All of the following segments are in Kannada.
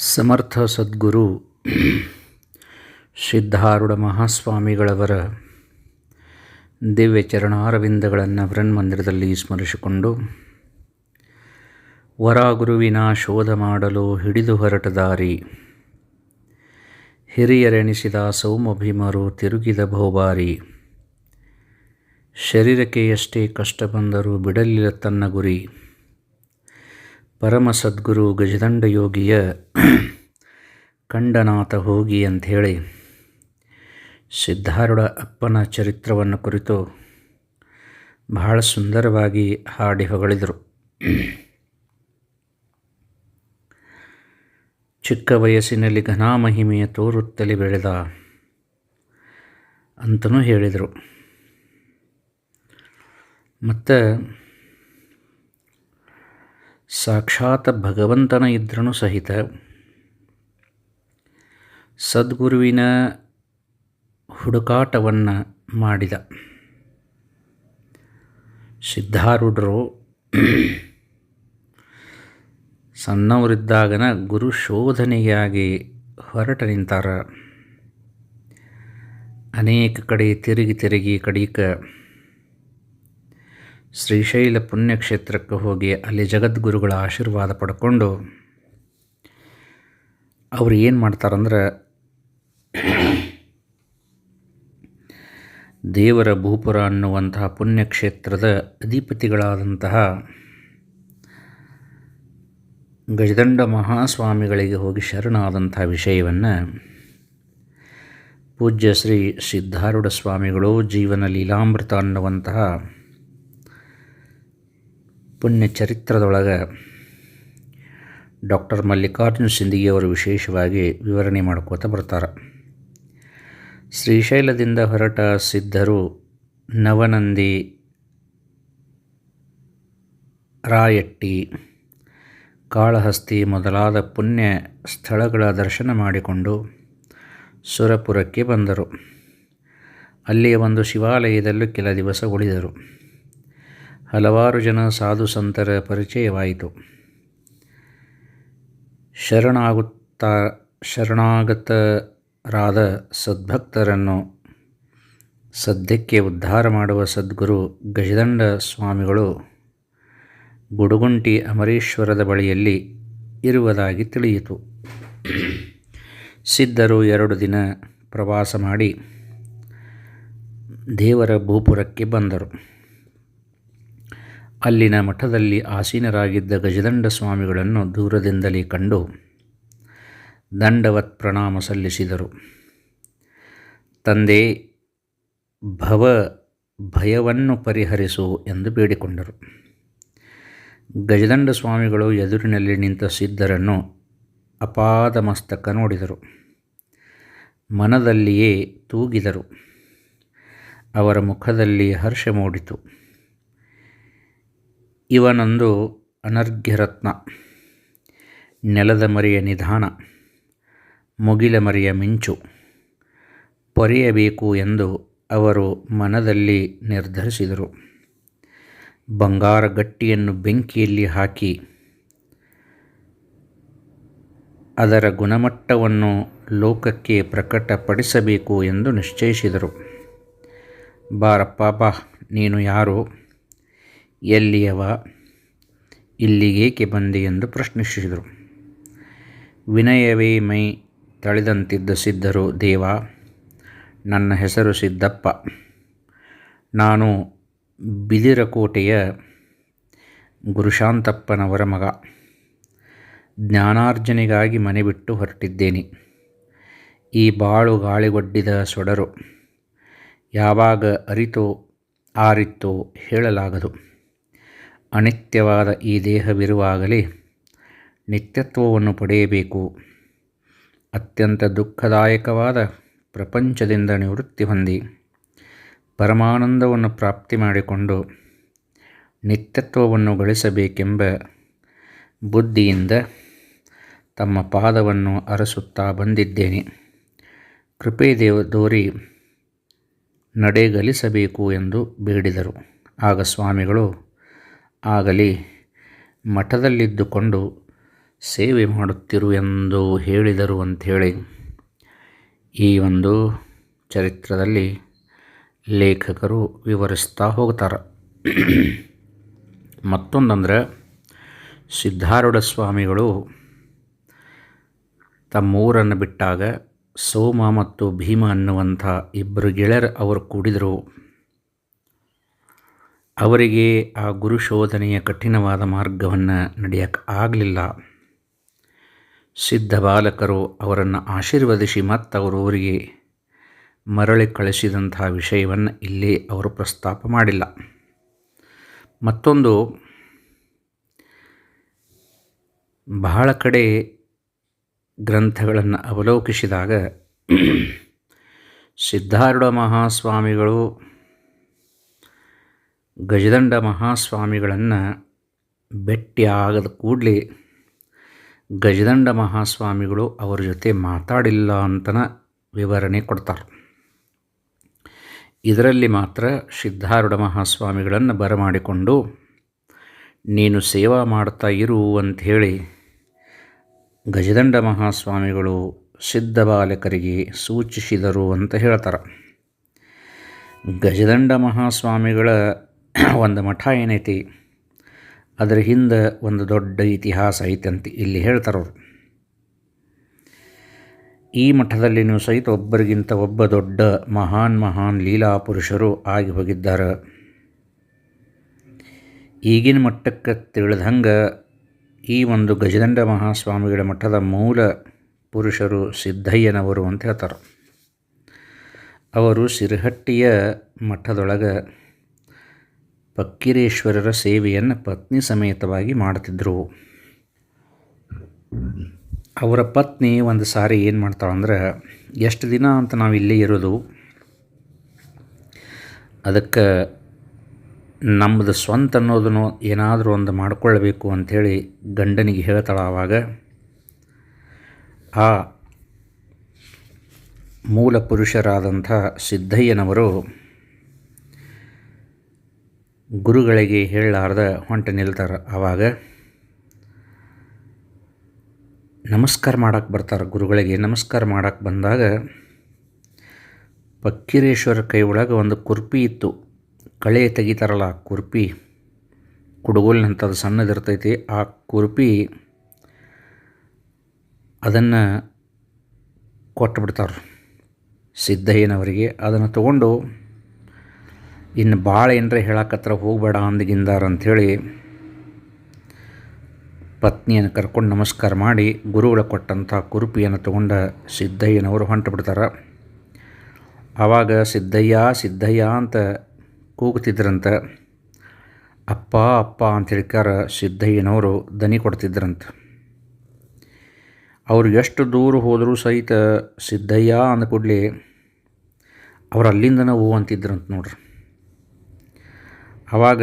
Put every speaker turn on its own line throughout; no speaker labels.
ಸಮರ್ಥ ಸದ್ಗುರು ಸಿದ್ಧಾರೂಢ ಮಹಾಸ್ವಾಮಿಗಳವರ ದಿವ್ಯ ಚರಣಾರವಿಂದಗಳನ್ನು ಬೃನ್ಮಂದಿರದಲ್ಲಿ ಸ್ಮರಿಸಿಕೊಂಡು, ವರಗುರುವಿನ ಶೋಧ ಮಾಡಲು ಹಿಡಿದು ಹೊರಟ ದಾರಿ ಹಿರಿಯರೆಣಿಸಿದ ಸೌಮಭೀಮರು ತಿರುಗಿದ ಬಹುಬಾರಿ, ಶರೀರಕ್ಕೆ ಎಷ್ಟೇ ಕಷ್ಟ ಬಂದರೂ ಬಿಡಲಿಲ್ಲ ತನ್ನ ಗುರಿ. ಪರಮ ಸದ್ಗುರು ಗಜದಂಡ ಯೋಗಿಯ ಕಂಡನಾಥ ಹೋಗಿ ಅಂಥೇಳಿ ಸಿದ್ಧಾರೂಢ ಅಪ್ಪನ ಚರಿತ್ರವನ್ನು ಕುರಿತು ಬಹಳ ಸುಂದರವಾಗಿ ಹಾಡಿ ಹೊಗಳಿದರು. ಚಿಕ್ಕ ವಯಸ್ಸಿನಲ್ಲಿ ಘನಾಮಹಿಮೆಯ ತೋರುತ್ತಲೇ ಬೆಳೆದ ಅಂತಲೂ ಹೇಳಿದರು. ಮತ್ತು ಸಾಕ್ಷಾತ್ ಭಗವಂತನ ಇದ್ರೂ ಸಹಿತ. ಸದ್ಗುರುವಿನ ಹುಡುಕಾಟವನ್ನು ಮಾಡಿದ. ಸಿದ್ಧಾರೂಢರು ಸಣ್ಣವರಿದ್ದಾಗನ ಗುರು ಶೋಧನೆಯಾಗಿ ಹೊರಟ ನಿಂತಾರ. ಅನೇಕ ಕಡೆ ತಿರುಗಿ ತಿರುಗಿ ಕಡೀಕ ಶ್ರೀಶೈಲ ಪುಣ್ಯಕ್ಷೇತ್ರಕ್ಕೆ ಹೋಗಿ ಅಲ್ಲಿ ಜಗದ್ಗುರುಗಳ ಆಶೀರ್ವಾದ ಪಡ್ಕೊಂಡು ಅವರು ಏನು ಮಾಡ್ತಾರಂದ್ರೆ ದೇವರ ಭೂಪುರ ಅನ್ನುವಂತಹ ಪುಣ್ಯಕ್ಷೇತ್ರದ ಅಧಿಪತಿಗಳಾದಂತಹ ಗಜದಂಡ ಮಹಾಸ್ವಾಮಿಗಳಿಗೆ ಹೋಗಿ ಶರಣಾದಂಥ ವಿಷಯವನ್ನು ಪೂಜ್ಯ ಶ್ರೀ ಸಿದ್ಧಾರೂಢ ಸ್ವಾಮಿಗಳು ಜೀವನ ಲೀಲಾಮೃತ ಅನ್ನುವಂತಹ ಪುಣ್ಯ ಚರಿತ್ರದೊಳಗೆ ಡಾಕ್ಟರ್ ಮಲ್ಲಿಕಾರ್ಜುನ ಸಿಂದಗಿಯವರು ವಿಶೇಷವಾಗಿ ವಿವರಣೆ ಮಾಡ್ಕೋತ ಬರ್ತಾರೆ. ಶ್ರೀಶೈಲದಿಂದ ಹೊರಟ ಸಿದ್ಧರು ನವನಂದಿ ರಾಯಟ್ಟಿ, ಕಾಳಹಸ್ತಿ ಮೊದಲಾದ ಪುಣ್ಯ ಸ್ಥಳಗಳ ದರ್ಶನ ಮಾಡಿಕೊಂಡು ಸುರಪುರಕ್ಕೆ ಬಂದರು. ಅಲ್ಲಿಯ ಒಂದು ಶಿವಾಲಯದಲ್ಲೂ ಕೆಲ ದಿವಸ ಉಳಿದರು. ಹಲವಾರು ಜನ ಸಾಧು ಸಂತರ ಪರಿಚಯವಾಯಿತು. ಶರಣಾಗುತ್ತ, ಶರಣಾಗತರಾದ ಸದ್ಭಕ್ತರನ್ನು ಸದ್ಯಕ್ಕೆ ಉದ್ಧಾರ ಮಾಡುವ ಸದ್ಗುರು ಗಜದಂಡ ಸ್ವಾಮಿಗಳು ಗುಡುಗುಂಟಿ ಅಮರೇಶ್ವರದ ಬಳಿಯಲ್ಲಿ ಇರುವುದಾಗಿ ತಿಳಿಯಿತು. ಸಿದ್ಧರು ಎರಡು ದಿನ ಪ್ರವಾಸ ಮಾಡಿ ದೇವರ ಭೂಪುರಕ್ಕೆ ಬಂದರು. ಅಲ್ಲಿನ ಮಠದಲ್ಲಿ ಆಸೀನರಾಗಿದ್ದ ಗಜದಂಡ ಸ್ವಾಮಿಗಳನ್ನು ದೂರದಿಂದಲೇ ಕಂಡು ದಂಡವತ್ ಪ್ರಣಾಮ ಸಲ್ಲಿಸಿದರು. ತಂದೆ, ಭವ ಭಯವನ್ನು ಪರಿಹರಿಸು ಎಂದು ಬೇಡಿಕೊಂಡರು. ಗಜದಂಡ ಸ್ವಾಮಿಗಳು ಎದುರಿನಲ್ಲಿ ನಿಂತ ಸಿದ್ಧರನ್ನು ಅಪಾದ ಮಸ್ತಕ ನೋಡಿದರು. ಮನದಲ್ಲಿಯೇ ತೂಗಿದರು. ಅವರ ಮುಖದಲ್ಲಿ ಹರ್ಷ ಮೂಡಿತು. ಇವನೊಂದು ಅನರ್ಘ್ಯರತ್ನ. ನೆಲದ ಮರಿಯ ನಿಧಾನ, ಮುಗಿಲ ಮರಿಯ ಮಿಂಚು. ಪೊರೆಯಬೇಕು ಎಂದು ಅವರು ಮನದಲ್ಲಿ ನಿರ್ಧರಿಸಿದರು. ಬಂಗಾರ ಗಟ್ಟಿಯನ್ನು ಬೆಂಕಿಯಲ್ಲಿ ಹಾಕಿ ಅದರ ಗುಣಮಟ್ಟವನ್ನು ಲೋಕಕ್ಕೆ ಪ್ರಕಟಪಡಿಸಬೇಕು ಎಂದು ನಿಶ್ಚಯಿಸಿದರು. ಬಾರಪ್ಪ ಬಾ ನೀನು ಯಾರು? ಎಲ್ಲಿಯವ? ಇಲ್ಲಿಗೇಕೆ ಬಂದೆ ಎಂದು ಪ್ರಶ್ನಿಸಿದರು. ವಿನಯವೇ ಮೈ ತಳೆದಂತಿದ್ದ ಸಿದ್ಧರು, ದೇವ, ನನ್ನ ಹೆಸರು ಸಿದ್ದಪ್ಪ. ನಾನು ಬಿದಿರಕೋಟೆಯ ಗುರುಶಾಂತಪ್ಪನವರ ಮಗ. ಜ್ಞಾನಾರ್ಜನೆಗಾಗಿ ಮನೆ ಬಿಟ್ಟು ಹೊರಟಿದ್ದೇನೆ. ಈ ಬಾಳು ಗಾಳಿಗೊಡ್ಡಿದ ಸೊಡರು ಯಾವಾಗ ಅರಿತೋ ಆರಿತ್ತೋ ಹೇಳಲಾಗದು. ಅನಿತ್ಯವಾದ ಈ ದೇಹವಿರುವಾಗಲೇ ನಿತ್ಯತ್ವವನ್ನು ಪಡೆಯಬೇಕು. ಅತ್ಯಂತ ದುಃಖದಾಯಕವಾದ ಪ್ರಪಂಚದಿಂದ ನಿವೃತ್ತಿ ಹೊಂದಿ ಪರಮಾನಂದವನ್ನು ಪ್ರಾಪ್ತಿ ಮಾಡಿಕೊಂಡು ನಿತ್ಯತ್ವವನ್ನು ಗಳಿಸಬೇಕೆಂಬ ಬುದ್ಧಿಯಿಂದ ತಮ್ಮ ಪಾದವನ್ನು ಅರಸುತ್ತಾ ಬಂದಿದ್ದೇನೆ. ಕೃಪೆ ದೇವ, ದೋರಿ ನಡೆಗಲಿಸಬೇಕು ಎಂದು ಬೇಡಿದರು. ಆಗ ಸ್ವಾಮಿಗಳು ಆಗಲಿ, ಮಠದಲ್ಲಿದ್ದುಕೊಂಡು ಸೇವೆ ಮಾಡುತ್ತಿರು ಎಂದು ಹೇಳಿದರು ಅಂಥೇಳಿ, ಈ ಒಂದು ಚರಿತ್ರದಲ್ಲಿ ಲೇಖಕರು ವಿವರಿಸ್ತಾ ಹೋಗ್ತಾರೆ ಮತ್ತೊಂದಂದ್ರೆ ಸಿದ್ಧಾರೂಢ ಸ್ವಾಮಿಗಳು ತಮ್ಮೂರನ್ನು ಬಿಟ್ಟಾಗ ಸೋಮ ಮತ್ತು ಭೀಮ ಅನ್ನುವಂಥ ಇಬ್ಬರು ಗೆಳೆಯರು ಅವರು ಕೂಡಿದರು. ಅವರಿಗೆ ಆ ಗುರು ಶೋಧನೆಯ ಕಠಿಣವಾದ ಮಾರ್ಗವನ್ನು ನಡೆಯಕ್ಕೆ ಆಗಲಿಲ್ಲ. ಸಿದ್ಧ ಬಾಲಕರು ಅವರನ್ನು ಆಶೀರ್ವದಿಸಿ ಮತ್ತು ಅವರು ಊರಿಗೆ ಮರಳಿ ಕಳಿಸಿದಂತಹ ವಿಷಯವನ್ನು ಇಲ್ಲಿ ಅವರು ಪ್ರಸ್ತಾಪ ಮಾಡಿಲ್ಲ. ಮತ್ತೊಂದು, ಬಹಳ ಕಡೆ ಗ್ರಂಥಗಳನ್ನು ಅವಲೋಕಿಸಿದಾಗ ಸಿದ್ಧಾರೂಢ ಮಹಾಸ್ವಾಮಿಗಳು ಗಜದಂಡ ಮಹಾಸ್ವಾಮಿಗಳನ್ನು ಭೇಟಿಯಾಗದ ಕೂಡಲೇ ಗಜದಂಡ ಮಹಾಸ್ವಾಮಿಗಳು ಅವರ ಜೊತೆ ಮಾತಾಡಿಲ್ಲ ಅಂತನ ವಿವರಣೆ ಕೊಡ್ತಾರೆ. ಇದರಲ್ಲಿ ಮಾತ್ರ ಸಿದ್ಧಾರೂಢ ಮಹಾಸ್ವಾಮಿಗಳನ್ನು ಬರಮಾಡಿಕೊಂಡು, ನೀನು ಸೇವಾ ಮಾಡ್ತಾ ಇರು ಅಂಥೇಳಿ ಗಜದಂಡ ಮಹಾಸ್ವಾಮಿಗಳು ಸಿದ್ಧ ಬಾಲಕರಿಗೆ ಸೂಚಿಸಿದರು ಅಂತ ಹೇಳ್ತಾರೆ. ಗಜದಂಡ ಮಹಾಸ್ವಾಮಿಗಳ ಒಂದು ಮಠ ಏನೈತಿ? ಅದರ ಹಿಂದೆ ಒಂದು ದೊಡ್ಡ ಇತಿಹಾಸ ಐತಂತೆ. ಇಲ್ಲಿ ಹೇಳ್ತಾರವ್ರು ಈ ಮಠದಲ್ಲಿನೂ ಸಹಿತ ಒಬ್ಬರಿಗಿಂತ ಒಬ್ಬ ದೊಡ್ಡ ಮಹಾನ್ ಮಹಾನ್ ಲೀಲಾ ಪುರುಷರು ಆಗಿ ಹೋಗಿದ್ದಾರೆ. ಈಗಿನ ಮಟ್ಟಕ್ಕೆ ತಿಳಿದಂಗೆ ಈ ಒಂದು ಗಜದಂಡ ಮಹಾಸ್ವಾಮಿಗಳ ಮಠದ ಮೂಲ ಪುರುಷರು ಸಿದ್ದಯ್ಯನವರು ಅಂತ ಹೇಳ್ತಾರೆ. ಅವರು ಸಿರಹಟ್ಟಿಯ ಮಠದೊಳಗೆ ಫಕ್ಕೀರೇಶ್ವರರ ಸೇವೆಯನ್ನು ಪತ್ನಿ ಸಮೇತವಾಗಿ ಮಾಡ್ತಿದ್ದರು ಅವರ ಪತ್ನಿ ಒಂದು ಸಾರಿ ಏನು ಮಾಡ್ತಾಳಂದ್ರೆ ಎಷ್ಟು ದಿನ ಅಂತ ನಾವು ಇಲ್ಲೇ ಇರೋದು. ಅದಕ್ಕೆ ನಮ್ಮದು ಸ್ವಂತ ಅನ್ನೋದನ್ನು ಏನಾದರೂ ಒಂದು ಮಾಡಿಕೊಳ್ಬೇಕು ಅಂಥೇಳಿ ಗಂಡನಿಗೆ ಹೇಳ್ತಾಳೆ ಆವಾಗ. ಆ ಮೂಲ ಪುರುಷರಾದಂಥ ಸಿದ್ದಯ್ಯನವರು ಗುರುಗಳಿಗೆ ಹೇಳಲಾರ್ದ ಹೊಂಟ ನಿಲ್ತಾರೆ. ಆವಾಗ ನಮಸ್ಕಾರ ಮಾಡಕ್ಕೆ ಬರ್ತಾರೆ ಗುರುಗಳಿಗೆ. ನಮಸ್ಕಾರ ಮಾಡಕ್ಕೆ ಬಂದಾಗ ಪಕ್ಕಿರೇಶ್ವರ ಕೈ ಒಳಗೆ ಒಂದು ಕುರ್ಪಿ ಇತ್ತು. ಕಳೆ ತೆಗಿತಾರಲ್ಲ ಆ ಕುರ್ಪಿ, ಕುಡುಗೋಲಿನಂಥದ್ದು ಸಣ್ಣದಿರ್ತೈತಿ. ಆ ಕುರ್ಪಿ ಅದನ್ನು ಕೊಟ್ಟುಬಿಡ್ತಾರೆ ಸಿದ್ಧಯ್ಯನವರಿಗೆ. ಅದನ್ನು ತಗೊಂಡು ಇನ್ನು ಭಾಳ ಏನರ ಹೇಳಕತ್ರ ಹೋಗಬೇಡ ಅಂದಿಗಿಂದಾರ ಅಂಥೇಳಿ ಪತ್ನಿಯನ್ನು ಕರ್ಕೊಂಡು ನಮಸ್ಕಾರ ಮಾಡಿ ಗುರುಗಳ ಕೊಟ್ಟಂಥ ಕುರುಪಿಯನ್ನು ತಗೊಂಡ ಸಿದ್ದಯ್ಯನವರು ಹೊಂಟು ಬಿಡ್ತಾರೆ. ಆವಾಗ ಸಿದ್ದಯ್ಯ ಸಿದ್ದಯ್ಯ ಅಂತ ಕೂಗ್ತಿದ್ರಂತ ಅಪ್ಪ ಅಪ್ಪ ಅಂತ ಹೇಳ್ಕಾರ ಸಿದ್ದಯ್ಯನವರು ದನಿ ಕೊಡ್ತಿದ್ರಂತ. ಅವ್ರು ಎಷ್ಟು ದೂರ ಹೋದರೂ ಸಹಿತ ಸಿದ್ದಯ್ಯ ಅಂದ ಕೂಡಲೇ ಅವ್ರು ಅಲ್ಲಿಂದನೇ ಹೂ ಅಂತಿದ್ರಂತ ನೋಡ್ರಿ. ಆವಾಗ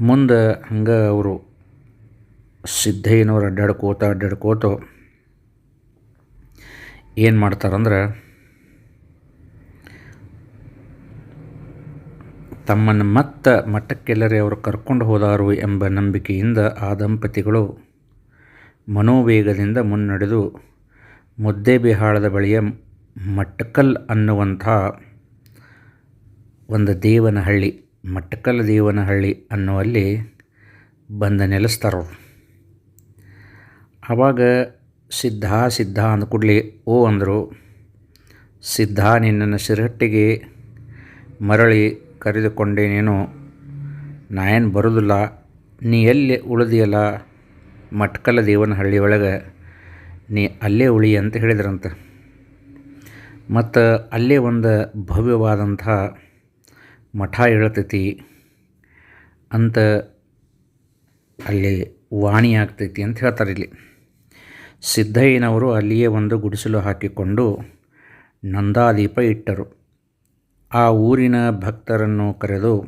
ಮುಂದೆ ಹಂಗೆ ಅವರು ಸಿದ್ಧಯ್ಯನವರು ಅಡ್ಡಾಡ್ಕೋತ ಅಡ್ಡಾಡ್ಕೋತ ಏನು ಮಾಡ್ತಾರಂದ್ರೆ ತಮ್ಮನ್ನು ಮತ್ತ ಮಠಕ್ಕೆಲ್ಲರೇ ಅವರು ಕರ್ಕೊಂಡು ಹೋದಾರು ಎಂಬ ನಂಬಿಕೆಯಿಂದ ಆ ದಂಪತಿಗಳು ಮನೋವೇಗದಿಂದ ಮುನ್ನಡೆದು ಮುದ್ದೇಬಿಹಾಳದ ಬಳಿಯ ಮಟ್ಟಕಲ್ ಅನ್ನುವಂಥ ಒಂದು ದೇವನಹಳ್ಳಿ ಮಟ್ಟಕಲ್ ದೇವನಹಳ್ಳಿ ಅನ್ನುವಲ್ಲಿ ಬಂದು ನೆಲೆಸ್ತಾರವ್ರು ಆವಾಗ ಸಿದ್ಧ ಸಿದ್ಧ ಅಂದ ಕೂಡಲೇ ಓ ಅಂದರು. ಸಿದ್ಧ ನಿನ್ನನ್ನು ಸಿರಹಟ್ಟಿಗೆ ಮರಳಿ ಕರೆದುಕೊಂಡೇನೇನು, ನಾ ಏನು ಬರೋದಿಲ್ಲ, ನೀ ಎಲ್ಲಿ ಉಳಿದಿಯಲ್ಲ, ಮಟ್ಕಲ ದೇವನಹಳ್ಳಿ ಒಳಗೆ, ನೀ ಅಲ್ಲೇ ಉಳಿ ಅಂತ ಹೇಳಿದ್ರಂತ. ಮತ್ತು ಅಲ್ಲೇ ಒಂದು ಭವ್ಯವಾದಂಥ ಮಠ ಹೇಳ್ತೈತಿ ಅಂತ ಅಲ್ಲಿ ವಾಣಿ ಆಗ್ತೈತಿ ಅಂತ ಹೇಳ್ತಾರೆ ಇಲ್ಲಿ. ಸಿದ್ದಯ್ಯನವರು ಅಲ್ಲಿಯೇ ಒಂದು ಗುಡಿಸಲು ಹಾಕಿಕೊಂಡು ನಂದಾದೀಪ ಇಟ್ಟರು. ಆ ಊರಿನ ಭಕ್ತರನ್ನು ಕರೆದು,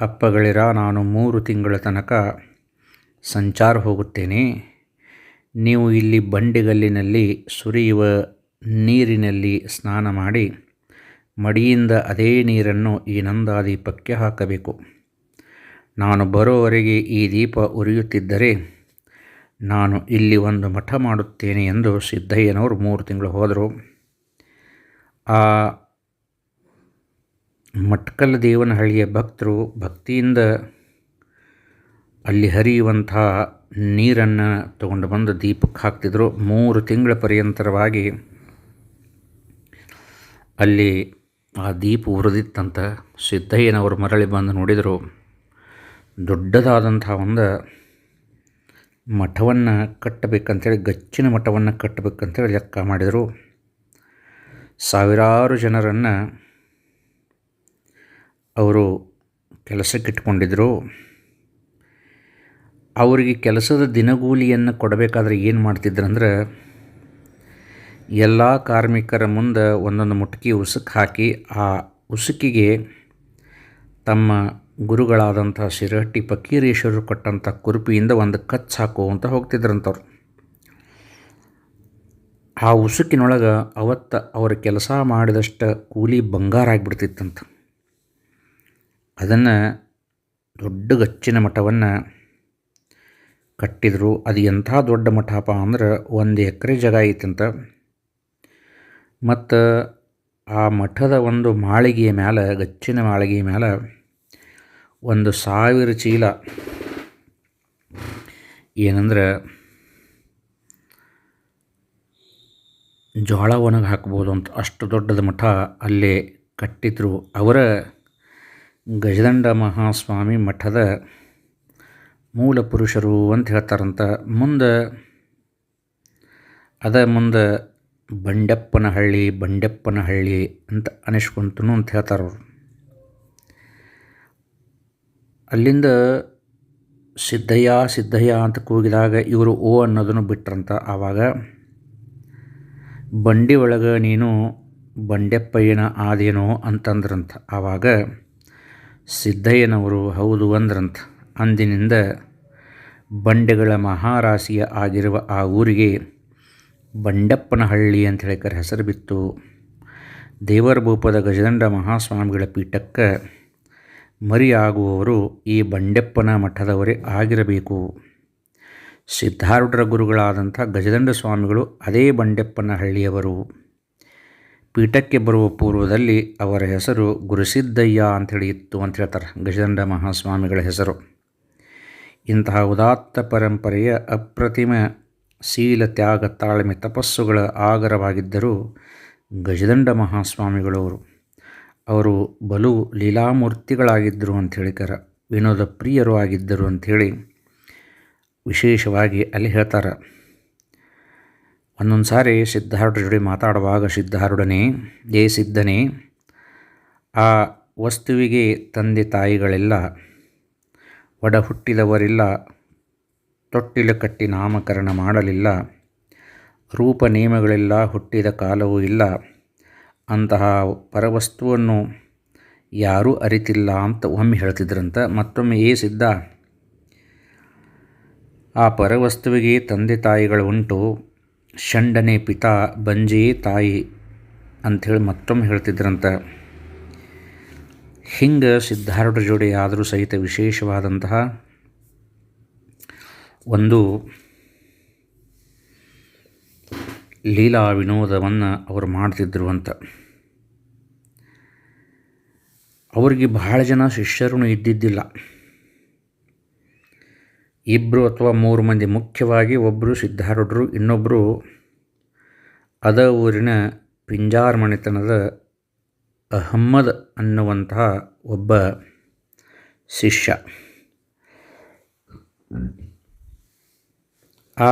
ಅಪ್ಪಗಳಿರ, ನಾನು ಮೂರು ತಿಂಗಳ ತನಕ ಸಂಚಾರ ಹೋಗುತ್ತೇನೆ. ನೀವು ಇಲ್ಲಿ ಬಂಡೆಗಲ್ಲಿನಲ್ಲಿ ಸುರಿಯುವ ನೀರಿನಲ್ಲಿ ಸ್ನಾನ ಮಾಡಿ ಮಡಿಯಿಂದ ಅದೇ ನೀರನ್ನು ಈ ನಂದಾದೀಪಕ್ಕೆ ಹಾಕಬೇಕು. ನಾನು ಬರೋವರೆಗೆ ಈ ದೀಪ ಉರಿಯುತ್ತಿದ್ದರೆ ನಾನು ಇಲ್ಲಿ ಒಂದು ಮಠ ಮಾಡುತ್ತೇನೆ ಎಂದು ಸಿದ್ದಯ್ಯನವರು ಮೂರು ತಿಂಗಳು ಹೋದರು. ಆ ಮಟ್ಕಲ್ ದೇವನಹಳ್ಳಿಯ ಭಕ್ತರು ಭಕ್ತಿಯಿಂದ ಅಲ್ಲಿ ಹರಿಯುವಂಥ ನೀರನ್ನು ತಗೊಂಡು ಬಂದು ದೀಪಕ್ಕೆ ಹಾಕ್ತಿದ್ರು. ಮೂರು ತಿಂಗಳ ಪರ್ಯಂತರವಾಗಿ ಅಲ್ಲಿ ಆ ದೀಪ ಉರಿದಿತ್ತಂತ ಸಿದ್ದಯ್ಯನವರು ಮರಳಿ ಬಂದು ನೋಡಿದರು. ದೊಡ್ಡದಾದಂಥ ಒಂದು ಮಠವನ್ನು ಕಟ್ಟಬೇಕಂತೇಳಿ, ಗಚ್ಚಿನ ಮಠವನ್ನು ಕಟ್ಟಬೇಕಂತೇಳಿ ಲೆಕ್ಕ ಮಾಡಿದರು. ಸಾವಿರಾರು ಜನರನ್ನು ಅವರು ಕೆಲಸಕ್ಕೆ ಇಟ್ಕೊಂಡಿದ್ದರು. ಅವರಿಗೆ ಕೆಲಸದ ದಿನಗೂಲಿಯನ್ನು ಕೊಡಬೇಕಾದ್ರೆ ಏನು ಮಾಡ್ತಿದ್ರಂದ್ರೆ ಎಲ್ಲ ಕಾರ್ಮಿಕರ ಮುಂದೆ ಒಂದೊಂದು ಮುಟ್ಕಿ ಉಸುಕು ಹಾಕಿ ಆ ಉಸುಕಿಗೆ ತಮ್ಮ ಗುರುಗಳಾದಂಥ ಶಿರಹಟ್ಟಿ ಫಕೀರೇಶ್ವರರು ಕೊಟ್ಟಂಥ ಕುರುಪಿಯಿಂದ ಒಂದು ಕಚ್ಚು ಹಾಕುವಂತ ಹೋಗ್ತಿದ್ರಂಥವ್ರು ಆ ಉಸುಕಿನೊಳಗೆ ಅವತ್ತು ಅವರ ಕೆಲಸ ಮಾಡಿದಷ್ಟು ಕೂಲಿ ಬಂಗಾರ ಆಗಿಬಿಡ್ತಿತ್ತಂತ. ಅದನ್ನು ದೊಡ್ಡ ಗಚ್ಚಿನ ಮಠವನ್ನು ಕಟ್ಟಿದರು. ಅದು ಎಂಥ ದೊಡ್ಡ ಮಠಪ್ಪ ಅಂದ್ರೆ ಒಂದು ಎಕರೆ ಜಾಗ ಐತಂತ. ಮತ್ತು ಆ ಮಠದ ಒಂದು ಮಾಳಿಗೆಯ ಮ್ಯಾಲೆ, ಗಚ್ಚಿನ ಮಾಳಿಗೆಯ ಮೇಲೆ ಒಂದು ಸಾವಿರ ಚೀಲ. ಏನಂದ್ರೆ ಜೋಳ ಒಣಗಿ ಹಾಕ್ಬೋದು ಅಂತ. ಅಷ್ಟು ದೊಡ್ಡದ ಮಠ ಅಲ್ಲಿ ಕಟ್ಟಿದ್ರು. ಅವರ ಗಜದಂಡ ಮಹಾಸ್ವಾಮಿ ಮಠದ ಮೂಲ ಪುರುಷರು ಅಂತ ಹೇಳ್ತಾರಂತ. ಮುಂದೆ ಅದ ಮುಂದೆ ಬಂಡೆಪ್ಪನಹಳ್ಳಿ ಬಂಡೆಪ್ಪನಹಳ್ಳಿ ಅಂತ ಅನಿಸ್ಕೊಂತನು ಅಂತ ಹೇಳ್ತಾರೆ ಅವರು. ಅಲ್ಲಿಂದ ಸಿದ್ದಯ್ಯ ಸಿದ್ಧಯ್ಯ ಅಂತ ಕೂಗಿದಾಗ ಇವರು ಓ ಅನ್ನೋದನ್ನು ಬಿಟ್ರಂತ ಆವಾಗ, ಬಂಡಿ ಒಳಗೆ ನೀನು ಬಂಡೆಪ್ಪಯ್ಯನ ಆದೇನೋ ಅಂತಂದ್ರಂತ ಆವಾಗ, ಸಿದ್ದಯ್ಯನವರು ಹೌದು ಅಂದ್ರಂತ. ಅಂದಿನಿಂದ ಬಂಡೆಗಳ ಮಹಾರಾಶಿಯ ಆಗಿರುವ ಆ ಊರಿಗೆ ಬಂಡಪ್ಪನಹಳ್ಳಿ ಅಂತ ಹೇಳಿ ಹೆಸರು ಬಿತ್ತು. ದೇವರ ಭೂಪದ ಗಜದಂಡ ಮಹಾಸ್ವಾಮಿಗಳ ಪೀಠಕ್ಕೆ ಮರಿಯಾಗುವವರು ಈ ಬಂಡೆಪ್ಪನ ಮಠದವರೇ ಆಗಿರಬೇಕು. ಸಿದ್ಧಾರೂಢರ ಗುರುಗಳಾದಂಥ ಗಜದಂಡ ಸ್ವಾಮಿಗಳು ಅದೇ ಬಂಡೆಪ್ಪನ ಹಳ್ಳಿಯವರು ಪೀಠಕ್ಕೆ ಬರುವ ಪೂರ್ವದಲ್ಲಿ ಅವರ ಹೆಸರು ಗುರುಸಿದ್ದಯ್ಯ ಅಂಥೇಳಿ ಇತ್ತು ಅಂತ ಹೇಳ್ತಾರೆ ಗಜದಂಡ ಮಹಾಸ್ವಾಮಿಗಳ ಹೆಸರು. ಇಂತಹ ಉದಾತ್ತ ಪರಂಪರೆಯ ಅಪ್ರತಿಮ ಶೀಲ ತ್ಯಾಗ, ತಾಳ್ಮೆ, ತಪಸ್ಸುಗಳ ಆಗರವಾಗಿದ್ದರು ಗಜದಂಡ ಮಹಾಸ್ವಾಮಿಗಳವರು, ಅವರು ಬಲು ಲೀಲಾಮೂರ್ತಿಗಳಾಗಿದ್ದರು ಅಂಥೇಳಿ ಕರ ವಿನೋದ ಪ್ರಿಯರು ಆಗಿದ್ದರು ಅಂಥೇಳಿ ವಿಶೇಷವಾಗಿ ಅಲ್ಲಿ ಹೇಳ್ತಾರೆ. ಒಂದೊಂದು ಸಾರಿ ಸಿದ್ಧಾರೂಢ ಜೋಡಿ ಮಾತಾಡುವಾಗ ಸಿದ್ಧಾರೂಢನೇ, ಏ ಸಿದ್ಧನೇ, ಆ ವಸ್ತುವಿಗೆ ತಂದೆ ತಾಯಿಗಳೆಲ್ಲ ಒಡ ಹುಟ್ಟಿದವರಿಲ್ಲ ತೊಟ್ಟಿಲು ಕಟ್ಟಿ ನಾಮಕರಣ ಮಾಡಲಿಲ್ಲ. ರೂಪ ನಿಯಮಗಳಿಲ್ಲ ಹುಟ್ಟಿದ ಕಾಲವೂ ಇಲ್ಲ. ಅಂತಹ ಪರವಸ್ತುವನ್ನು ಯಾರೂ ಅರಿತಿಲ್ಲ ಅಂತ ಒಮ್ಮೆ ಹೇಳ್ತಿದ್ರಂತ ಮತ್ತೊಮ್ಮೆ ಏ ಸಿದ್ಧ? ಆ ಪರವಸ್ತುವಿಗೆ ತಂದೆ ತಾಯಿಗಳು ಉಂಟು. ಷಂಡನೆ ಪಿತಾ ಬಂಜಿ ತಾಯಿ ಅಂಥೇಳಿ ಮತ್ತೊಮ್ಮೆ ಹೇಳ್ತಿದ್ರಂತ. ಹಿಂಗೆ ಸಿದ್ಧಾರೂಢ ಜೋಡಿ ಆದರೂ ಸಹಿತ ವಿಶೇಷವಾದಂತಹ ಒಂದು ಲೀಲಾ ವಿನೋದವನ್ನು ಅವರು ಮಾಡ್ತಿದ್ರು ಅಂತ. ಅವರಿಗೆ ಬಹಳ ಜನ ಶಿಷ್ಯರು ಇದ್ದಿದ್ದಿಲ್ಲ. ಇಬ್ಬರು ಅಥವಾ ಮೂರು ಮಂದಿ ಮುಖ್ಯವಾಗಿ ಒಬ್ಬರು ಸಿದ್ಧಾರೂಢರು ಇನ್ನೊಬ್ಬರು ಅದ ಊರಿನ ಪಿಂಜಾರ್ ಮಣಿತನದ ಅಹಮ್ಮದ್ ಅನ್ನುವಂತಹ ಒಬ್ಬ ಶಿಷ್ಯ. ಆ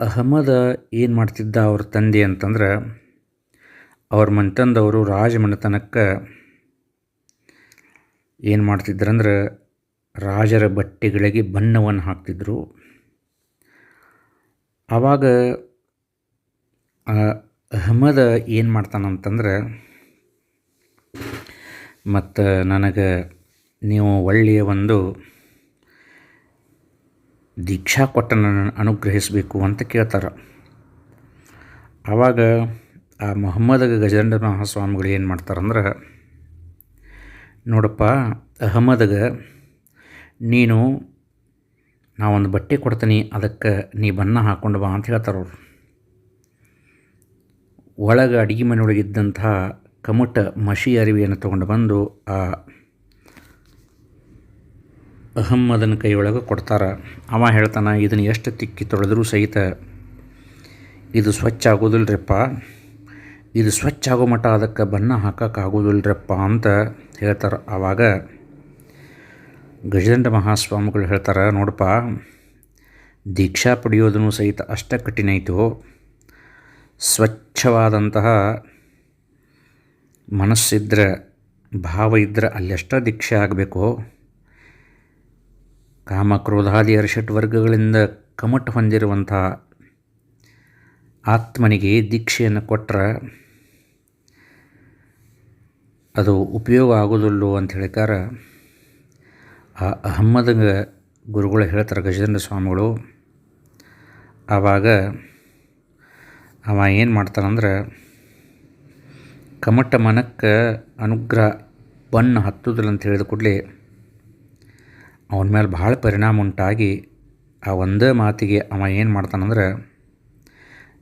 ಅಹಮದ ಏನು ಮಾಡ್ತಿದ್ದ ಅವ್ರ ತಂದೆ ಅಂತಂದ್ರೆ ಅವ್ರ ಮನೆತಂದವರು ರಾಜಮನೆತನಕ್ಕೆ ಏನು ಮಾಡ್ತಿದ್ರಂದ್ರೆ ರಾಜರ ಬಟ್ಟೆಗಳಿಗೆ ಬಣ್ಣವನ್ನು ಹಾಕ್ತಿದ್ರು. ಆವಾಗ ಅಹಮದ ಏನು ಮಾಡ್ತಾನಂತಂದ್ರೆ, ಮತ್ತು ನನಗೆ ನೀವು ಒಳ್ಳೆಯ ಒಂದು ದೀಕ್ಷಾ ಕೊಟ್ಟ ಅನುಗ್ರಹಿಸಬೇಕು ಅಂತ ಕೇಳ್ತಾರೆ. ಆವಾಗ ಆ ಮೊಹಮ್ಮದ್ ಗಜೇಂದ್ರ ಮಹಾಸ್ವಾಮಿಗಳು ಏನು ಮಾಡ್ತಾರಂದ್ರೆ, ನೋಡಪ್ಪ, ಅಹಮದಗ, ನೀನು ನಾವೊಂದು ಬಟ್ಟೆ ಕೊಡ್ತೀನಿ, ಅದಕ್ಕೆ ನೀ ಬಣ್ಣ ಹಾಕೊಂಡು ಬಾ ಅಂತ ಹೇಳ್ತಾರೆ ಅವರು. ಒಳಗೆ ಅಡುಗೆ ಮನೆಯೊಳಗಿದ್ದಂತಹ ಕಮಟ ಮಷಿ ಅರಿವೆಯನ್ನು ತೊಗೊಂಡು ಬಂದು ಆ ಅಹಮ್ಮದನ ಕೈಯೊಳಗೆ ಕೊಡ್ತಾರೆ. ಅವ ಹೇಳ್ತಾನೆ, ಇದನ್ನು ಎಷ್ಟು ತಿಕ್ಕಿ ತೊಳೆದರೂ ಸಹಿತ ಇದು ಸ್ವಚ್ಛ ಆಗೋದಿಲ್ಲರಿಪ್ಪ ಇದು ಸ್ವಚ್ಛ ಆಗೋ ಮಟ್ಟ ಅದಕ್ಕೆ ಬಣ್ಣ ಹಾಕೋಕ್ಕಾಗೋದಿಲ್ಲರಪ್ಪ ಅಂತ ಹೇಳ್ತಾರೆ. ಆವಾಗ ಗಜದಂಡ ಮಹಾಸ್ವಾಮಿಗಳು ಹೇಳ್ತಾರೆ, ನೋಡಪ್ಪ, ದೀಕ್ಷಾ ಪಡೆಯೋದನ್ನು ಸಹಿತ ಅಷ್ಟ ಕಠಿಣ ಆಯಿತು ಸ್ವಚ್ಛವಾದಂತಹ ಮನಸ್ಸಿದ್ರೆ, ಭಾವ ಇದ್ದರೆ ಅಲ್ಲೆಷ್ಟ ದೀಕ್ಷೆ ಆಗಬೇಕು. ಕಾಮ ಕ್ರೋಧಾದಿ ವರ್ಗಗಳಿಂದ ಕಮಟ್ ಹೊಂದಿರುವಂತಹ ಆತ್ಮನಿಗೆ ದೀಕ್ಷೆಯನ್ನು ಕೊಟ್ಟರೆ ಅದು ಉಪಯೋಗ ಆಗೋದಿಲ್ಲೋ ಅಂತ ಹೇಳಿಕಾರ, ಆ ಅಹಮ್ಮದ ಗುರುಗಳು ಹೇಳ್ತಾರೆ ಗಜೇಂದ್ರ ಸ್ವಾಮಿಗಳು, ಆವಾಗ ಅವ ಏನು ಮಾಡ್ತಾನಂದ್ರೆ ಕಮಟ ಮನಕ್ಕೆ ಅನುಗ್ರಹ ಬಣ್ಣ ಹತ್ತುದಿಲ್ಲ ಅಂತ ಹೇಳಿದ ಕೂಡಲೇ ಅವನ ಮೇಲೆ ಭಾಳ ಪರಿಣಾಮ ಉಂಟಾಗಿ ಆ ಒಂದೇ ಮಾತಿಗೆ ಅವ ಏನು ಮಾಡ್ತಾನಂದ್ರೆ,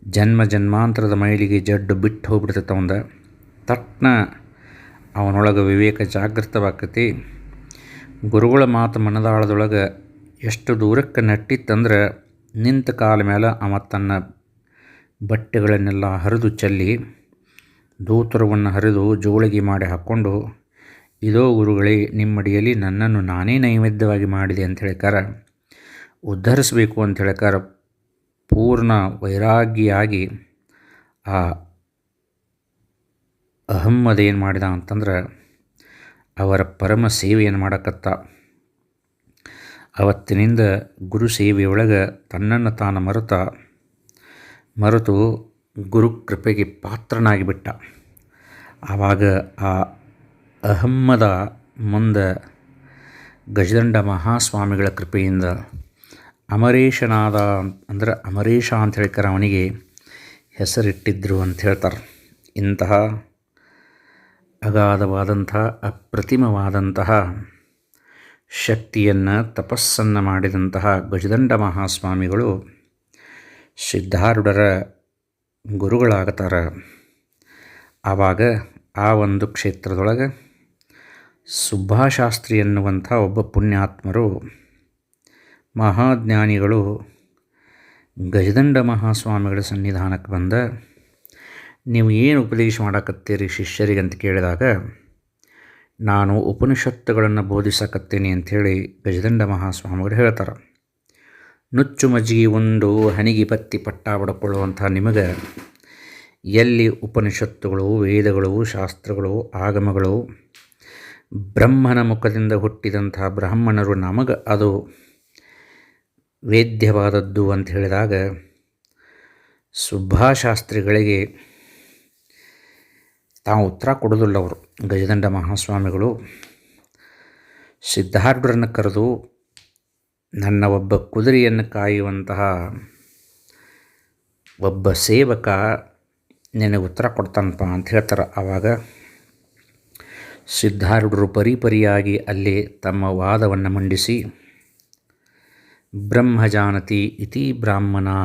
ಜನ್ಮ ಜನ್ಮಾಂತರದ ಮೈಲಿಗೆ ಜಡ್ಡು ಬಿಟ್ಟು ಹೋಗ್ಬಿಡ್ತೈತೆ ಅವಂದ. ತಟ್ನ ಅವನೊಳಗೆ ವಿವೇಕ ಜಾಗೃತವಾಗ್ತೈತಿ ಗುರುಗಳ ಮಾತು ಮನದಾಳದೊಳಗೆ ಎಷ್ಟು ದೂರಕ್ಕೆ ನಟ್ಟಿತ್ತಂದ್ರೆ, ನಿಂತ ಕಾಲ ಮೇಲೆ ಅವ ತನ್ನ ಬಟ್ಟೆಗಳನ್ನೆಲ್ಲ ಹರಿದು ಚೆಲ್ಲಿ, ದೂತರವನ್ನು ಹರಿದು ಜೋಳಿಗೆ ಮಾಡಿ ಹಾಕ್ಕೊಂಡು ಇದೋ ಗುರುಗಳೇ, ನಿಮ್ಮಡಿಯಲ್ಲಿ ನನ್ನನ್ನು ನಾನೇ ನೈವೇದ್ಯವಾಗಿ ಮಾಡಿದೆ ಅಂತ ಹೇಳ್ಕಾರ. ಉದ್ಧರಿಸಬೇಕು ಅಂತ ಹೇಳ್ಕಾರ. ಪೂರ್ಣ ವೈರಾಗಿಯಾಗಿ ಆ ಅಹಮ್ಮದ್ ಏನು ಮಾಡಿದ ಅಂತಂದ್ರೆ ಅವರ ಪರಮ ಸೇವೆಯನ್ನು ಮಾಡಕತ್ತ. ಅವತ್ತಿನಿಂದ ಗುರು ಸೇವೆಯೊಳಗೆ ತನ್ನನ್ನು ತಾನು ಮರೆತ, ಮರೆತು ಗುರು ಕೃಪೆಗೆ ಪಾತ್ರನಾಗಿಬಿಟ್ಟ. ಆವಾಗ ಆ ಅಹಮ್ಮದ ಮುಂದೆ ಗಜದಂಡ ಮಹಾಸ್ವಾಮಿಗಳ ಕೃಪೆಯಿಂದ ಅಮರೇಶನಾದ ಅಂದರೆ ಅಮರೇಶ ಅಂತ ಹೇಳ್ತಾರೆ ಅವನಿಗೆ ಹೆಸರಿಟ್ಟಿದ್ದರು ಅಂತ ಹೇಳ್ತಾರೆ. ಇಂತಹ ಅಗಾಧವಾದಂತಹ ಅಪ್ರತಿಮವಾದಂತಹ ಶಕ್ತಿಯನ್ನು ತಪಸ್ಸನ್ನು ಮಾಡಿದಂತಹ ಗಜದಂಡ ಮಹಾಸ್ವಾಮಿಗಳು ಸಿದ್ಧಾರೂಢರ ಗುರುಗಳಾಗ್ತಾರೆ. ಆವಾಗ ಆ ಒಂದು ಕ್ಷೇತ್ರದೊಳಗೆ ಸುಬ್ಬಾಶಾಸ್ತ್ರಿ ಎನ್ನುವಂಥ ಒಬ್ಬ ಪುಣ್ಯಾತ್ಮರು, ಮಹಾಜ್ಞಾನಿಗಳು, ಗಜದಂಡ ಮಹಾಸ್ವಾಮಿಗಳ ಸನ್ನಿಧಾನಕ್ಕೆ ಬಂದ, ನೀವು ಏನು ಉಪದೇಶ ಮಾಡಕತ್ತೀರಿ ಶಿಷ್ಯರಿಗೆ ಅಂತ ಕೇಳಿದಾಗ, ನಾನು ಉಪನಿಷತ್ತುಗಳನ್ನು ಬೋಧಿಸಕತ್ತೀನಿ ಅಂಥೇಳಿ ಗಜದಂಡ ಮಹಾಸ್ವಾಮಿಗಳು ಹೇಳ್ತಾರೆ. ನುಚ್ಚು ಮಜ್ಜಿಗೆ ಒಂದು ಹನಿಗೆ ಪತ್ತಿ ಪಟ್ಟ ಬಡ್ಕೊಳ್ಳುವಂಥ ನಿಮಗೆ ಎಲ್ಲಿ ಉಪನಿಷತ್ತುಗಳು, ವೇದಗಳು, ಶಾಸ್ತ್ರಗಳು, ಆಗಮಗಳು ಬ್ರಹ್ಮನ ಮುಖದಿಂದ ಹುಟ್ಟಿದಂತಹ ಬ್ರಾಹ್ಮಣರು ನಮಗೆ ಅದು ವೇದ್ಯವಾದದ್ದು ಅಂತ ಹೇಳಿದಾಗ ಸುಭಾಶಾಸ್ತ್ರಿಗಳಿಗೆ ತಾವು ಉತ್ತರ ಕೊಡೋದಿಲ್ಲ ಅವರು. ಗಜದಂಡ ಮಹಾಸ್ವಾಮಿಗಳು ಸಿದ್ಧಾರ್ಢರನ್ನು ಕರೆದು ನನ್ನ ಒಬ್ಬ ಕುದುರೆಯನ್ನು ಕಾಯುವಂತಹ ಒಬ್ಬ ಸೇವಕ ನಿನಗೆ ಉತ್ತರ ಕೊಡ್ತಾನಪ್ಪ ಅಂತ ಹೇಳ್ತಾರೆ. ಆವಾಗ ಸಿದ್ಧಾರೂಢರು ಪರಿಪರಿಯಾಗಿ ಅಲ್ಲಿ ತಮ್ಮ ವಾದವನ್ನು ಮಂಡಿಸಿ ಬ್ರಹ್ಮಜಾನತಿ ಇತಿ ಬ್ರಾಹ್ಮಣಾ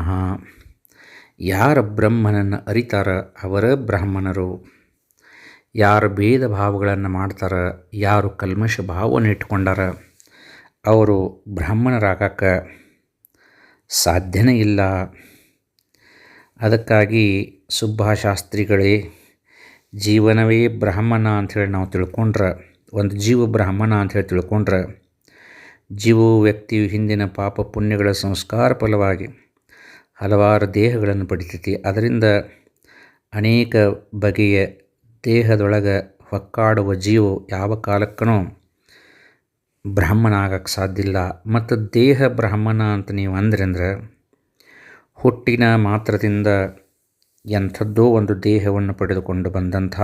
ಯಾರ ಬ್ರಹ್ಮನನ್ನು ಅರಿತಾರ ಅವರ ಬ್ರಾಹ್ಮಣರು ಯಾರು ಭೇದ ಭಾವಗಳನ್ನು ಮಾಡ್ತಾರ, ಯಾರು ಕಲ್ಮಶ ಭಾವವನ್ನು ಇಟ್ಕೊಂಡಾರ, ಅವರು ಬ್ರಾಹ್ಮಣರಾಗಕ್ಕೆ ಸಾಧ್ಯನೇ ಇಲ್ಲ. ಅದಕ್ಕಾಗಿ ಸುಬ್ಬಾಶಾಸ್ತ್ರಿಗಳೇ ಜೀವನವೇ ಬ್ರಾಹ್ಮಣ ಅಂಥೇಳಿ ನಾವು ತಿಳ್ಕೊಂಡ್ರೆ, ಒಂದು ಜೀವ ಬ್ರಾಹ್ಮಣ ಅಂಥೇಳಿ ತಿಳ್ಕೊಂಡ್ರೆ ಜೀವವು ವ್ಯಕ್ತಿಯು ಹಿಂದಿನ ಪಾಪ ಪುಣ್ಯಗಳ ಸಂಸ್ಕಾರ ಫಲವಾಗಿ ಹಲವಾರು ದೇಹಗಳನ್ನು ಪಡಿತೈತಿ. ಅದರಿಂದ ಅನೇಕ ಬಗೆಯ ದೇಹದೊಳಗೆ ಹೊಕ್ಕಾಡುವ ಜೀವು ಯಾವ ಕಾಲಕ್ಕೂ ಬ್ರಾಹ್ಮಣ ಆಗಕ್ಕೆ ಸಾಧ್ಯ ಇಲ್ಲ. ಮತ್ತು ದೇಹ ಬ್ರಾಹ್ಮಣ ಅಂತ ನೀವು ಅಂದ್ರೆ ಅಂದ್ರೆ ಹುಟ್ಟಿನ ಮಾತ್ರದಿಂದ ಎಂಥದ್ದೋ ಒಂದು ದೇಹವನ್ನು ಪಡೆದುಕೊಂಡು ಬಂದಂಥ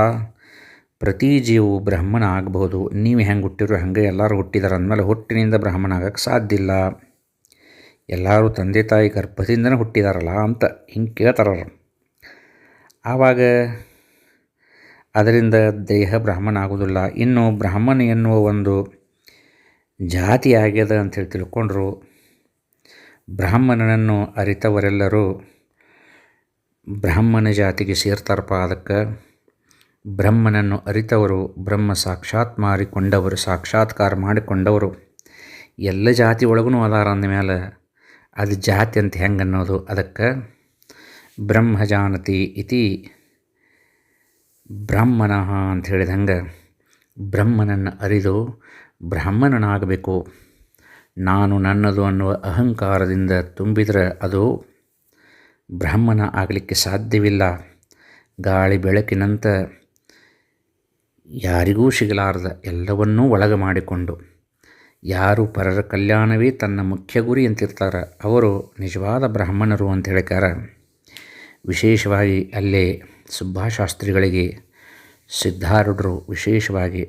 ಪ್ರತಿ ಜೀವವು ಬ್ರಾಹ್ಮಣ ಆಗಬಹುದು. ನೀವು ಹೆಂಗೆ ಹುಟ್ಟಿರೋ ಹಾಗೆ ಎಲ್ಲರೂ ಹುಟ್ಟಿದಾರೆ ಅಂದಮೇಲೆ ಹುಟ್ಟಿನಿಂದ ಬ್ರಾಹ್ಮಣ ಆಗೋಕ್ಕೆ ಸಾಧ್ಯ ಇಲ್ಲ. ಎಲ್ಲರೂ ತಂದೆ ತಾಯಿ ಗರ್ಭದಿಂದನೇ ಹುಟ್ಟಿದಾರಲ್ಲ ಅಂತ ಹಿಂಗೆ ಕೇಳ್ತಾರ ಆವಾಗ ಅದರಿಂದ ದೇಹ ಬ್ರಾಹ್ಮಣ ಆಗೋದಿಲ್ಲ ಇನ್ನು ಬ್ರಾಹ್ಮಣ ಎನ್ನುವ ಒಂದು ಜಾತಿ ಆಗ್ಯದ ಅಂತೇಳಿ ತಿಳ್ಕೊಂಡ್ರು. ಬ್ರಾಹ್ಮಣನನ್ನು ಅರಿತವರೆಲ್ಲರೂ ಬ್ರಾಹ್ಮಣ ಜಾತಿಗೆ ಸೇರ್ತಾರಪ್ಪ ಅದಕ್ಕೆ. ಬ್ರಹ್ಮನನ್ನು ಅರಿತವರು, ಬ್ರಹ್ಮ ಸಾಕ್ಷಾತ್ ಮಾರಿಕೊಂಡವರು, ಸಾಕ್ಷಾತ್ಕಾರ ಮಾಡಿಕೊಂಡವರು. ಎಲ್ಲ ಜಾತಿ ಒಳಗೂ ಅದಾರ ಅಂದಮೇಲೆ ಅದು ಜಾತಿ ಅಂತ ಹೆಂಗೆ ಅನ್ನೋದು ಅದಕ್ಕೆ. ಬ್ರಹ್ಮ ಜಾನತಿ ಇತಿ ಬ್ರಾಹ್ಮಣ ಅಂತ ಹೇಳಿದಂಗೆ ಬ್ರಹ್ಮನನ್ನು ಅರಿದು ಬ್ರಾಹ್ಮಣನಾಗಬೇಕು. ನಾನು ನನ್ನದು ಅನ್ನುವ ಅಹಂಕಾರದಿಂದ ತುಂಬಿದರೆ ಅದು ಬ್ರಾಹ್ಮಣ ಆಗಲಿಕ್ಕೆ ಸಾಧ್ಯವಿಲ್ಲ. ಗಾಳಿ ಬೆಳಕಿನಂತ ಯಾರಿಗೂ ಸಿಗಲಾರದ ಎಲ್ಲವನ್ನೂ ಒಳಗ ಮಾಡಿಕೊಂಡು. ಯಾರು ಪರರ ಕಲ್ಯಾಣವೇ ತನ್ನ ಮುಖ್ಯ ಗುರಿ ಅಂತಿರ್ತಾರೆ, ಅವರು ನಿಜವಾದ ಬ್ರಾಹ್ಮಣರು ಅಂತ ಹೇಳಿಕಾರ ವಿಶೇಷವಾಗಿ ಅಲ್ಲೇ ಸುಬ್ಬಾಶಾಸ್ತ್ರಿಗಳಿಗೆ ಸಿದ್ಧಾರೂಢರು ವಿಶೇಷವಾಗಿ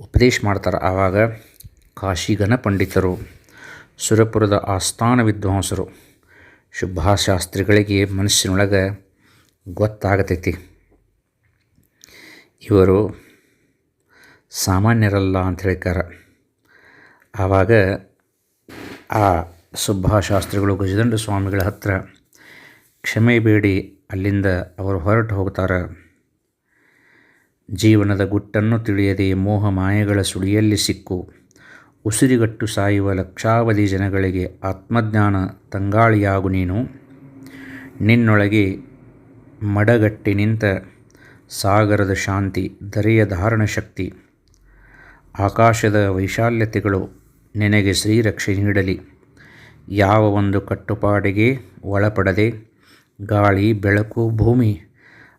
ಉಪದೇಶ ಮಾಡ್ತಾರೆ. ಆವಾಗ ಕಾಶಿಗನ ಪಂಡಿತರು, ಸುರಪುರದ ಆಸ್ಥಾನ ವಿದ್ವಾಂಸರು ಶುಭಾಶಾಸ್ತ್ರಿಗಳಿಗೆ ಮನಸ್ಸಿನೊಳಗೆ ಗೊತ್ತಾಗತೈತಿ. ಇವರು ಸಾಮಾನ್ಯರಲ್ಲ ಅಂತ ಹೇಳಿಕಾರ. ಆವಾಗ ಆ ಸುಬ್ಬಾಶಾಸ್ತ್ರಿಗಳು ಗಜದಂಡ ಸ್ವಾಮಿಗಳ ಹತ್ರ ಕ್ಷಮೆ ಬೇಡಿ, ಅಲ್ಲಿಂದ ಅವರು ಹೊರಟು ಹೋಗ್ತಾರೆ. ಜೀವನದ ಗುಟ್ಟನ್ನು ತಿಳಿಯದೆ ಮೋಹ ಮಾಯೆಗಳ ಸುಳಿಯಲ್ಲಿ ಸಿಕ್ಕು. ಉಸಿರಿಗಟ್ಟು ಸಾಯುವ ಲಕ್ಷಾವಧಿ ಜನಗಳಿಗೆ ಆತ್ಮಜ್ಞಾನ ತಂಗಾಳಿಯಾಗು ನೀನು. ನಿನ್ನೊಳಗೆ ಮಡಗಟ್ಟಿ ನಿಂತ ಸಾಗರದ ಶಾಂತಿ ದರೆಯ ಧಾರಣ ಶಕ್ತಿ. ಆಕಾಶದ ವೈಶಾಲ್ಯತೆಗಳು ನಿನಗೆ ಶ್ರೀರಕ್ಷೆ ನೀಡಲಿ. ಯಾವ ಒಂದು ಕಟ್ಟುಪಾಡಿಗೆ ಒಳಪಡದೆ ಗಾಳಿ, ಬೆಳಕು, ಭೂಮಿ,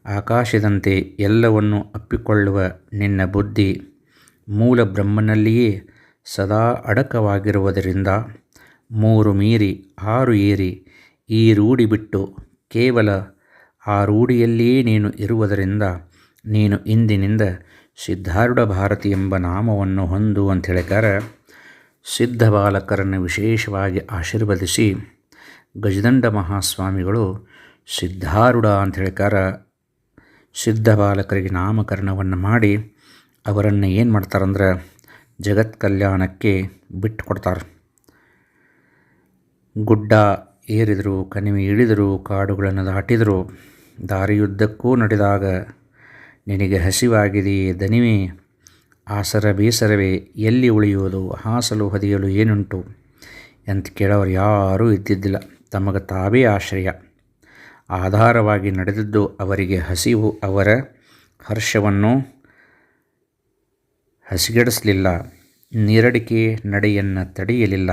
ಆಕಾಶದಂತೆ ಎಲ್ಲವನ್ನು ಅಪ್ಪಿಕೊಳ್ಳುವ ನಿನ್ನ ಬುದ್ಧಿ ಮೂಲ ಬ್ರಹ್ಮನಲ್ಲಿಯೇ ಸದಾ ಅಡಕವಾಗಿರುವುದರಿಂದ ಮೂರು ಮೀರಿ ಆರು ಏರಿ ಈ ರೂಢಿ ಬಿಟ್ಟು ಕೇವಲ ಆ ರೂಢಿಯಲ್ಲಿಯೇ ನೀನು ಇರುವುದರಿಂದ ನೀನು ಇಂದಿನಿಂದ ಸಿದ್ಧಾರೂಢ ಭಾರತಿ ಎಂಬ ನಾಮವನ್ನು ಹೊಂದು ಅಂತ ಹೇಳಿಕಾರ ಸಿದ್ಧ ಬಾಲಕರನ್ನು ವಿಶೇಷವಾಗಿ ಆಶೀರ್ವದಿಸಿ ಗಜದಂಡ ಮಹಾಸ್ವಾಮಿಗಳು ಸಿದ್ಧಾರೂಢ ಅಂತ ಹೇಳ್ಕಾರ ಸಿದ್ಧ ಬಾಲಕರಿಗೆ ನಾಮಕರಣವನ್ನು ಮಾಡಿ ಅವರನ್ನು ಏನು ಮಾಡ್ತಾರಂದ್ರೆ ಜಗತ್ ಕಲ್ಯಾಣಕ್ಕೆ ಬಿಟ್ಟು ಕೊಡ್ತಾರೆ. ಗುಡ್ಡ ಏರಿದರು, ಕಣಿವೆ ಇಳಿದರು, ಕಾಡುಗಳನ್ನು ದಾಟಿದರು. ದಾರಿಯುದ್ದಕ್ಕೂ ನಡೆದಾಗ, ನಿನಗೆ ಹಸಿವಾಗಿದೆಯೇ ದನಿವೆ ಆಸರ ಬೇಸರವೇ? ಎಲ್ಲಿ ಉಳಿಯುವುದು? ಹಾಸಲು ಹದಿಯಲು ಏನುಂಟು? ಅಂತ ಕೇಳೋರು ಯಾರೂ ಇದ್ದಿದ್ದಿಲ್ಲ. ತಮಗೆ ತಾವೇ ಆಶ್ರಯ. ಆಧಾರವಾಗಿ ನಡೆದದ್ದು ಅವರಿಗೆ ಹಸಿವು, ಅವರ ಹರ್ಷವನ್ನು ಹಸಿಗೆಡಿಸಲಿಲ್ಲ. ನೀರಡಿಕೆ ನಡೆಯನ್ನು ತಡೆಯಲಿಲ್ಲ.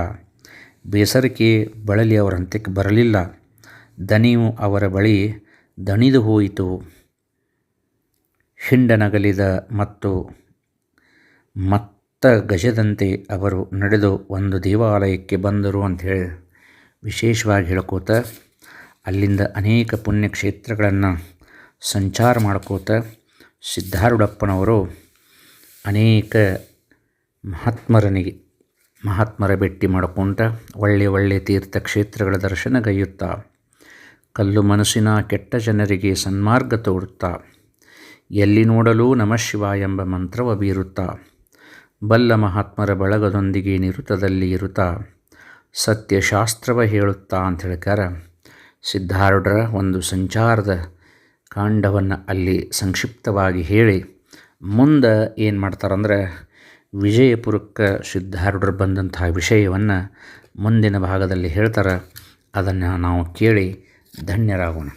ಬೇಸರಿಕೆ ಬಳಲಿ ಅವರ ಹಂತಕ್ಕೆ ಬರಲಿಲ್ಲ. ದನಿಯು ಅವರ ಬಳಿ ದಣಿದು ಹೋಯಿತು. ಹಿಂಡನಗಲಿದ ಮತ್ತು ಮತ್ತ ಗಜದಂತೆ ಅವರು ನಡೆದು ಒಂದು ದೇವಾಲಯಕ್ಕೆ ಬಂದರು ಅಂಥೇಳಿ ವಿಶೇಷವಾಗಿ ಹೇಳ್ಕೋತ, ಅಲ್ಲಿಂದ ಅನೇಕ ಪುಣ್ಯಕ್ಷೇತ್ರಗಳನ್ನು ಸಂಚಾರ ಮಾಡ್ಕೋತ ಸಿದ್ಧಾರೂಢಪ್ಪನವರು ಅನೇಕ ಮಹಾತ್ಮರನಿಗೆ, ಮಹಾತ್ಮರ ಭೇಟಿ ಮಾಡಿಕೊಂಡ ಒಳ್ಳೆಯ ಒಳ್ಳೆಯ ತೀರ್ಥಕ್ಷೇತ್ರಗಳ ದರ್ಶನಗೈಯುತ್ತಾ ಕಲ್ಲು ಮನಸ್ಸಿನ ಕೆಟ್ಟ ಜನರಿಗೆ ಸನ್ಮಾರ್ಗ ತೋರುತ್ತಾ. ಎಲ್ಲಿ ನೋಡಲೂ ನಮಃ ಶಿವ ಎಂಬ ಮಂತ್ರವ ಬೀರುತ್ತಾ. ಬಲ್ಲ ಮಹಾತ್ಮರ ಬಳಗದೊಂದಿಗೆ ನಿರುತದಲ್ಲಿ ಇರುತ್ತಾ. ಸತ್ಯಶಾಸ್ತ್ರವ ಹೇಳುತ್ತಾ ಅಂತ ಹೇಳ್ಕಾರ ಸಿದ್ಧಾರೂಢರ ಒಂದು ಸಂಚಾರದ ಕಾಂಡವನ್ನು ಅಲ್ಲಿ ಸಂಕ್ಷಿಪ್ತವಾಗಿ ಹೇಳಿ. ಮುಂದೆ ಏನು ಮಾಡ್ತಾರಂದ್ರೆ ವಿಜಯಪುರಕ್ಕೆ ಸಿದ್ಧಾರೂಢರು ಬಂದಂತಹ ವಿಷಯವನ್ನು ಮುಂದಿನ ಭಾಗದಲ್ಲಿ ಹೇಳ್ತಾರೆ. ಅದನ್ನು ನಾವು ಕೇಳಿ ಧನ್ಯರಾಗೋಣ.